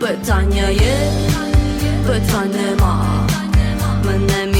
Питання є, питань нема. Мене міняти